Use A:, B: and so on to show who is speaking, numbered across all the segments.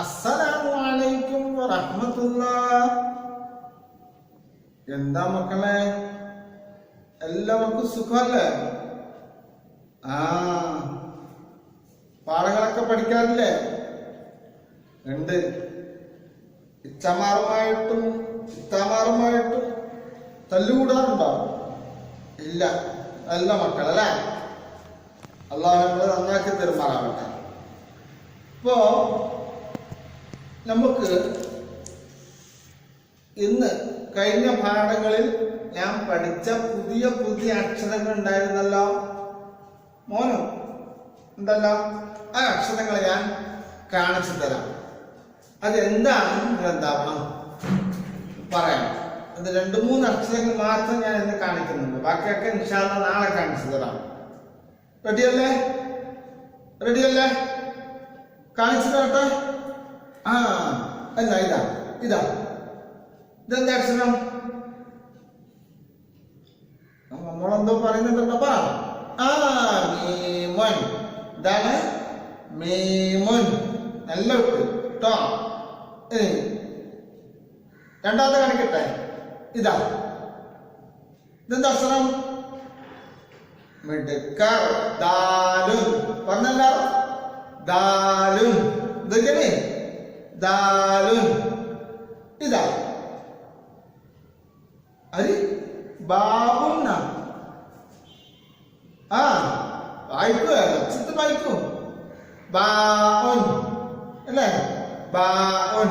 A: അസ്സലാമു അലൈക്കും എന്താ മക്കളെ? എല്ലാവർക്കും സുഖമല്ലേ? ആ പാഠങ്ങളൊക്കെ പഠിക്കാറില്ലേ? ഉണ്ട്. ഇച്ചമാറുമായിട്ടും ഇത്താമാറുമായിട്ടും തല്ലുകൂടാറുണ്ടോ? ഇല്ല. നല്ല മക്കളല്ലേ അള്ളാഹു നമ്മളെ നന്നാക്കി തെരുമാറാവട്ടെ. ഇപ്പോ നമുക്ക് ഇന്ന് കഴിഞ്ഞ പാഠങ്ങളിൽ ഞാൻ പഠിച്ച പുതിയ പുതിയ അക്ഷരങ്ങൾ ഉണ്ടായിരുന്നല്ലോ. മോനോ ഉണ്ടല്ലോ? ആ അക്ഷരങ്ങൾ ഞാൻ കാണിച്ചു തരാം. അത് നിങ്ങളെന്താവണം? പറയാം. അത് രണ്ട് മൂന്ന് അക്ഷരങ്ങൾ മാത്രം ഞാൻ ഇന്ന് കാണിക്കുന്നുണ്ട്. ബാക്കിയൊക്കെ നിഷാദ നാളെ കാണിച്ചു തരാം. റെഡിയല്ലേ റെഡിയല്ലേ കാണിച്ചു തരട്ടെ? ആ അല്ല ഇതാ ഇതാ. ഇതെന്താ അക്ഷരം? നമ്മളെന്തോ പറയുന്നുണ്ടല്ലപ്പാ ആ മീമോൻ. ഇതാണ് മീമോൻ. നല്ല വിട്ട് കേട്ടോ രണ്ടാമത്തെ കണക്കിട്ടെ. ഇതാ. ഇതെന്താ അക്ഷരം? മിടുക്കർ ദാലും പറഞ്ഞല്ലോ ദാലും ഇതൊക്കെ ദാലും ഇതാ. അത് ബാബുന്ന ആ വായിക്കുക ചിത്ത് വായിക്കൂ. ബാഉൻ. അല്ലേ? ബാഉൻ.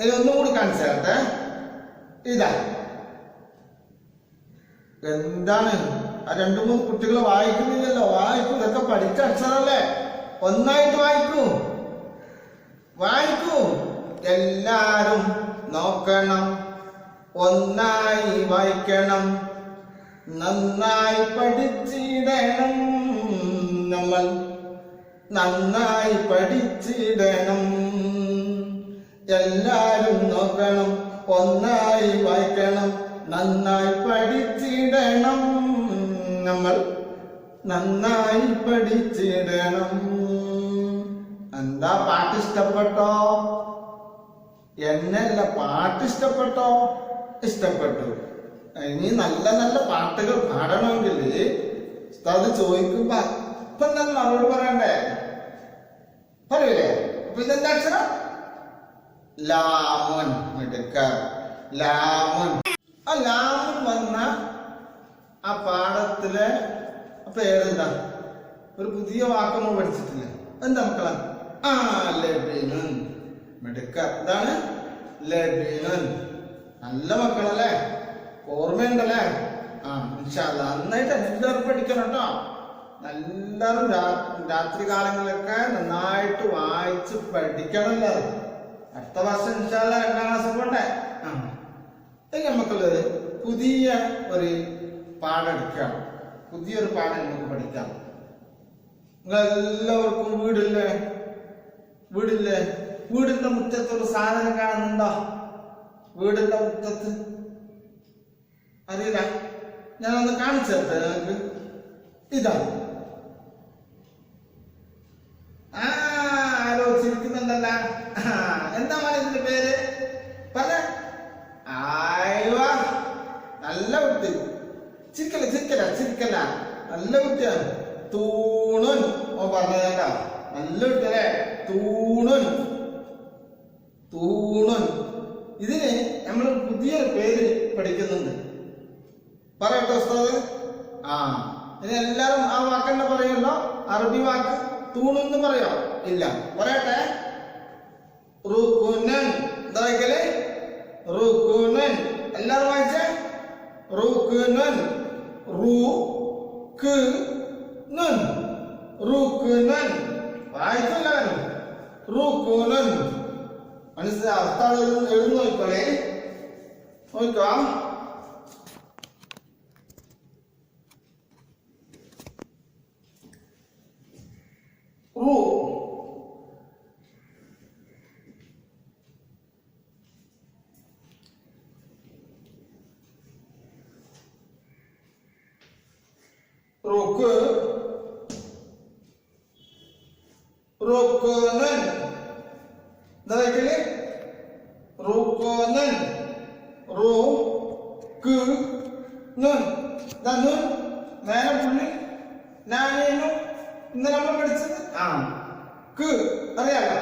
A: ഇതൊന്നും കൂടി കാണിച്ചു തരട്ടെ. ഇതാ. എന്താണ്? ആ രണ്ടു മൂന്ന് കുട്ടികൾ വായിക്കുന്നില്ലല്ലോ. വായിക്കൂ ഇതൊക്കെ പഠിച്ച അക്ഷരല്ലേ? ഒന്നായിട്ട് വായിക്കൂ. വായിക്കൂ. എല്ലാരും നോക്കണം. ഒന്നായി വായിക്കണം. നന്നായി പഠിച്ചിടണം നമ്മൾ. നന്നായി പഠിച്ചിടണം. എല്ലാരും നോക്കണം. ഒന്നായി വായിക്കണം. നന്നായി പഠിച്ചിടണം നമ്മൾ. നന്നായി പഠിച്ചിടണം. എന്താ പാട്ട് ഇഷ്ടപ്പെട്ടോ? എന്നല്ല പാട്ട് ഇഷ്ടപ്പെട്ടോ? ഇഷ്ടപ്പെട്ടു. ഇനി നല്ല നല്ല പാട്ടുകൾ പാടണമെങ്കിൽ ഉസ്താദ് ചോദിക്കുമ്പോ അപ്പൊ എന്താ മറുപടി പറയണ്ടേ? പറയൂലേ? അപ്പൊ ഇതെന്താ അക്ഷരം? ലാമുൻ മിടുക്ക. ലാമുൻ. ആ ലാമുൻ വന്ന ആ പാഠത്തിലെ പേരെന്താ? ഒരു പുതിയ വാക്കൊന്നും പഠിച്ചിട്ടില്ലേ? എന്താ മക്കളെ? ആ നല്ല മക്കളല്ലേ? ഓർമ്മയുണ്ടല്ലേ? ആ ഇൻഷാല്ല നന്നായിട്ട് എല്ലാവരും പഠിക്കണം കേട്ടോ. എല്ലാവരും രാത്രി കാലങ്ങളിലൊക്കെ നന്നായിട്ട് വായിച്ച് പഠിക്കണം എല്ലാവരും. അടുത്ത വർഷം ഇൻഷാല്ല രണ്ടാം ക്ലാസ് പോട്ടെ ആ. നമുക്കുള്ളത് നമുക്കുള്ള പുതിയ ഒരു പാഠം എടുക്കാം. പുതിയൊരു പാഠം നമുക്ക് പഠിക്കാം. നിങ്ങൾ എല്ലാവർക്കും വീടില്ലേ? വീടില്ലേ? വീടിന്റെ മുറ്റത്ത് ഒരു സാധനം കാണുന്നുണ്ടോ? വീടിന്റെ മുറ്റത്ത്. അറിയില്ല. ഞാനൊന്ന് കാണിച്ചു തരട്ടെ നിങ്ങൾക്ക് ഇതാ. ആ ആലോചിച്ചിരിക്കുന്നുണ്ടല്ല. എന്താ ഇതിന്റെ പേര്? ആയവാ നല്ല കുട്ടി. ചിരിക്കല ചിരിക്കല ചിരിക്കല നല്ല കുട്ടിയാണ്. തൂണുൻ. ഓ പറഞ്ഞേട്ടാ നല്ല കുട്ടിയല്ലേ തൂണുൻ തൂണുൻ ഇതിന് നമ്മൾ പുതിയ പേര് പഠിക്കുന്നുണ്ട്. പറയട്ടോ ഉസ്താദ്? ആ. ഇനി എല്ലാരും ആ വാക്കെന്നെ പറയുമല്ലോ. അറബി വാക്ക് തൂണെന്ന് പറയോ. ഇല്ല. പറയട്ടെ? റുക്കുനൻ എന്താ വായിക്കൽ? റുക്കുനൻ എല്ലാരും വായിച്ചേ? റുക്കുനൻ റു ക് നുൻ റുക്കുനൻ വായിച്ചല്ലാരും റുക്കുനൻ മനസ്സിലായി അർത്ഥം എഴുതി നോക്കണേ നോക്കാം റു റുക്ക് റുക്കുനൻ ക് ദാ നുൻ നേരെ പുള്ളി നാനേനു ഇന്ന് നമ്മൾ പഠിച്ചത് ആ. ക്. അറിയാലോ?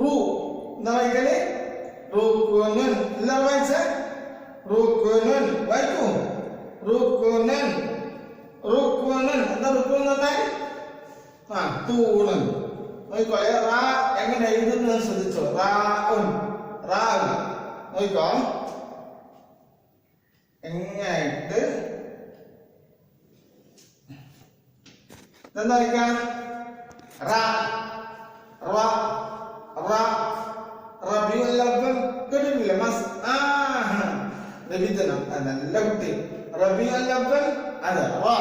A: റു. എന്താ വായിക്കൽ റുക്കുനുൻ എല്ലാവരും വായിച്ച? റുക്കുനുൻ വായിക്കൂ. റുക്കുനുൻ റുക്കുനുൻ എന്താ റുക്കുൻ തന്നെ ആ തൂണ് നോക്കിക്കോളെ റാ എങ്ങനെ എഴുതുന്നത് ശ്രദ്ധിച്ചോ? റാ ഉൻ. റാ നോക്കിക്കോ. എങ്ങായിട്ട് എന്താ വായിക്കാം റാ റാ റാ റബിയുൽ അവ്വൽ കേട്ടിട്ടില്ല മസ് ആ രബിതനം അത് നല്ല കുട്ടി റബിയുൽ അവ്വൽ അതെ റാ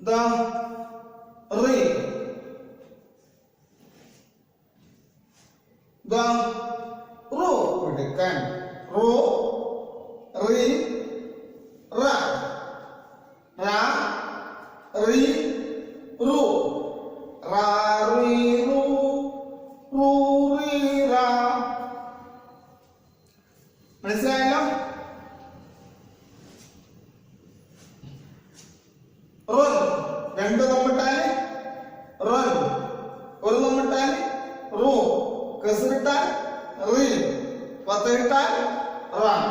A: ദാ റി ദാ റു എടുക്കാൻ റു റി റ റ റി റു റ റി റു റു റി റ മനസ്സിലായല്ലോ റൺ രണ്ട് നമ്മിട്ടാൽ റൺ ഒരു നമ്മിട്ടാൽ റൂ കസറിട്ടാൽ റീ പത്തിട്ടാൽ റൺ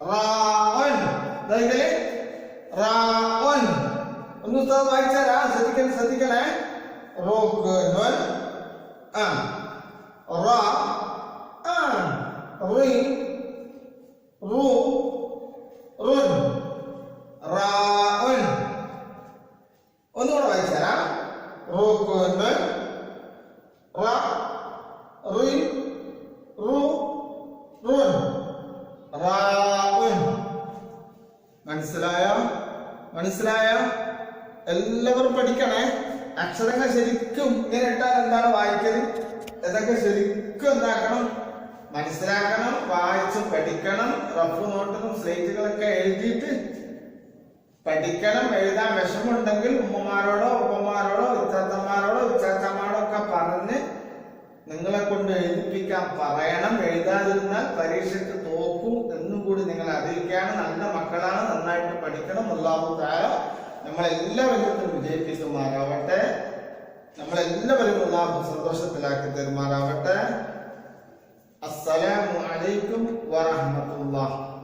A: റാവൻ ഇതായിക്കൽ റാവൻ ഒന്ന് ഉസ്താദ് വായിച്ചാലാ ശ്രദ്ധിക്കണേ ശ്രദ്ധിക്കണേ റോക്കൻ ആ റ ആ റീ റൂ റുൻ റാഉൻ ഒന്നുകൂടെ വായിച്ചാലാ റുക്കുൻ റ റി റു റുൻ റാഉൻ മനസ്സിലായോ? മനസ്സിലായ? എല്ലാവരും പഠിക്കണേ. അക്ഷരങ്ങൾ ശരിക്കും ഇങ്ങനെ ഇട്ടാൽ എന്താണ് വായിക്കൽ? ഇതൊക്കെ ശരിക്കും എന്താക്കണം? മനസ്സിലാക്കണം വായിച്ച് പഠിക്കണം റഫ് നോട്ടിനും സ്ലേറ്റുകളൊക്കെ എഴുതിയിട്ട് പഠിക്കണം എഴുതാൻ വിഷമമുണ്ടെങ്കിൽ ഉമ്മമാരോടോ ഉപ്പമാരോടോ ഉച്ചാത്തന്മാരോടോ ഇച്ചാച്ചന്മാരോടോ ഒക്കെ പറഞ്ഞ് നിങ്ങളെ കൊണ്ട് എഴുതിപ്പിക്കാൻ പറയണം. എഴുതാതിരുന്നാൽ പരീക്ഷയ്ക്ക് കൂടി നിങ്ങൾ അറിയിക്കുകയാണ്. നല്ല മക്കളാണ്. നന്നായിട്ട് പഠിക്കണം. അല്ലാഹു താര നമ്മളെല്ലാവരും വിജയിപ്പിക്കുമാറാവട്ടെ. നമ്മളെല്ലാവരും അള്ളാഹു സന്തോഷത്തിലാക്കി തരുമാറാവട്ടെ. അസ്സലാമു അലൈക്കും വറഹ്മത്തുള്ളാഹ്.